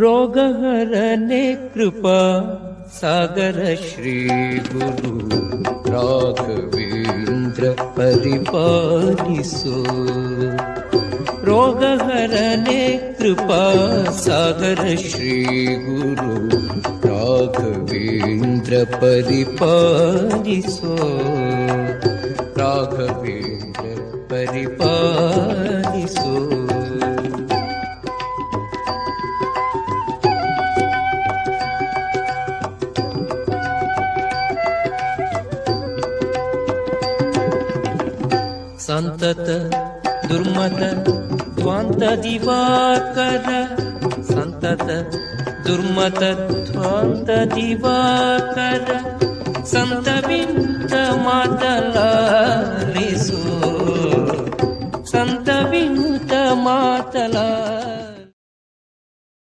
रोगहरणे कृपा सागर श्री गुरु राघवेन्द्र परिपालिसो। रोगहरणे कृपा सागर श्री गुरु राघवेन्द्र परिपालिसो ಸಂತತ ದುರ್ಮತ ತ್ವಾಂತ ದಿವಾಕರ ಸಂತತ ದುರ್ಮತ ತ್ವಾಂತ ದಿವಾಕರ ಸಂತವಿಂತ ಮಾತಲಾರಿಸು ಸಂತವಿಂತ ಮಾತಲಾ